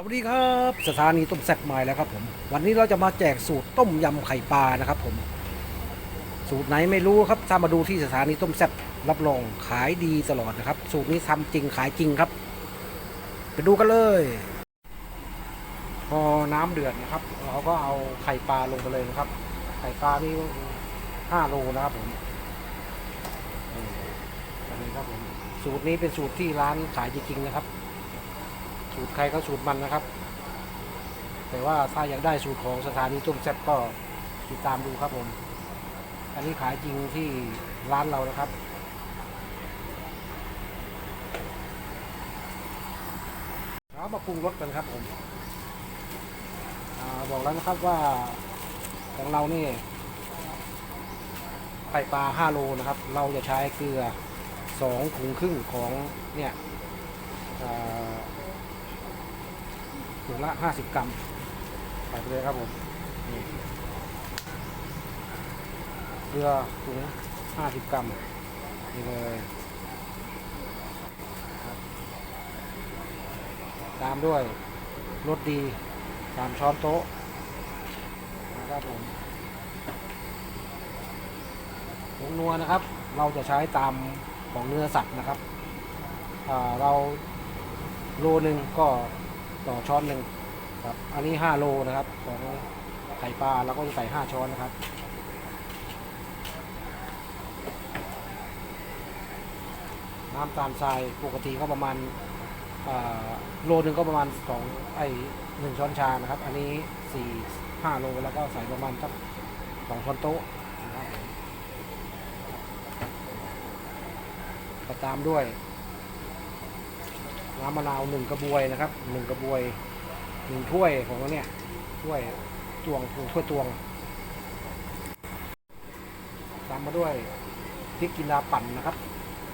สวัสดีครับสถานีต้มแซ่บใหม่แล้วครับผมวันนี้เราจะมาแจกสูตรต้มยำไข่ปลานะครับผมสูตรไหนไม่รู้ครับถ้ามาดูที่สถานีต้มแซ่บรับรองขายดีตลอดนะครับ สูตรนี้ทำจริงขายจริงครับ ไปดูกันเลย พอน้ำเดือดนะครับ เราก็เอาไข่ปลาลงไปเลยนะครับ ไข่ปลานี่ห้าโลนะครับผมอันนี้ครับผมสูตรนี้เป็นสูตรที่ร้านขายจริงๆนะครับ สูตรใครก็สูตรมันนะครับ แต่ว่าถ้าอยากได้สูตรของสถานีต้มแซ่บก็ติดตามดูครับผม อันนี้ขายจริงที่ร้านเรานะครับเรามาปรุงรสกันครับผมอบอกแล้วนะครับว่าของเรานี่ไข่ปลา5โลนะครับ เราจะใช้เกลือ2ถุงครึ่งของเนี่ย ถุงละ 50 กรัมใส่ไปเลยครับผมนี่เกลือถุง 50 กรัมนี่เลยตามด้วยรสดีสามช้อนโต๊ะนะครับผมผงนัวนะครับ เราจะใช้ตามของเนื้อสัตว์นะครับเราโลหนึ่งก็ ต่อช้อนหนึ่งครับ อันนี้ 5 โลนะครับ ของไข่ปลาเราก็จะใส่ 5 ช้อนนะครับ น้ำตาลทรายปกติก็ประมาณโลหนึ่งก็ประมาณ2ไอ้หนึ่งช้อนชานะครับ อันนี้4 5โลแล้วก็ใส่ประมาณสักสองช้อนโต๊ะนะครับตามด้วย น้ำมะนาวหนึ่งกระบวยนะครับหนึ่งกระบวยหนึ่งถ้วยของเราเนี่ยถ้วยตวงถ้วยตวงตามมาด้วยพริกกินดาปั่นนะครับ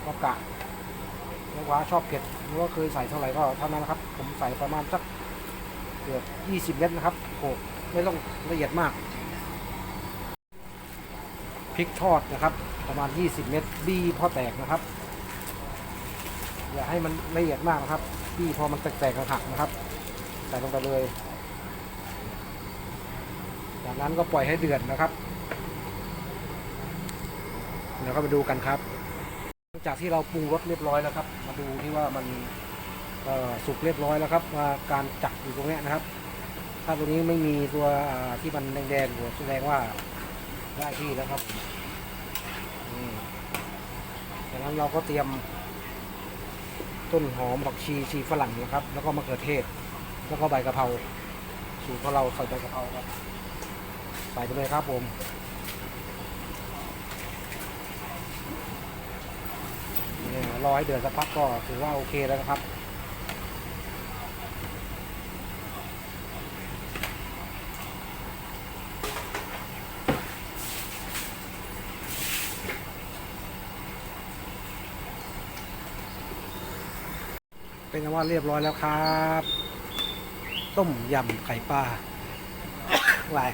ก็กะเรียกว่าชอบเผ็ดหรือว่าเคยใส่เท่าไหร่ก็เท่านั้นนะครับ ผมใส่ประมาณสักเกือบ20เม็ดนะครับโอ้ไม่ต้องละเอียดมากพริกทอดนะครับ ประมาณ 20 เม็ดบีพอแตกนะครับ อย่าให้มันละเอียดมากนะครับ ที่พอมันแตกๆหักนะครับ ใส่ลงไปเลย จากนั้นก็ปล่อยให้เดือดนะครับเดี๋ยวก็ไปดูกันครับหลังจากที่เราปรุงรสเรียบร้อยแล้วครับ มาดูที่ว่ามันสุกเรียบร้อยแล้วครับาการจักอยู่ตรงนี้นะครับ ถ้าตัวนี้ไม่มีตัวที่มันแดงๆอยู่แสดงว่าได้ที่แล้วครับอืมจากนั้นเราก็เตรียม ต้นหอมผักชีชีฝรั่งนะครับ แล้วก็มะเขือเทศ แล้วก็ใบกะเพราสูตรของเราใส่ใบกะเพราครับใส่ไปเลยครับผมเนี่ยรอให้เดือดสักพักก็ถือว่าโอเคแล้วนะครับ เป็นว่าเรียบร้อยแล้วครับ ต้มยำไข่ปลาลาย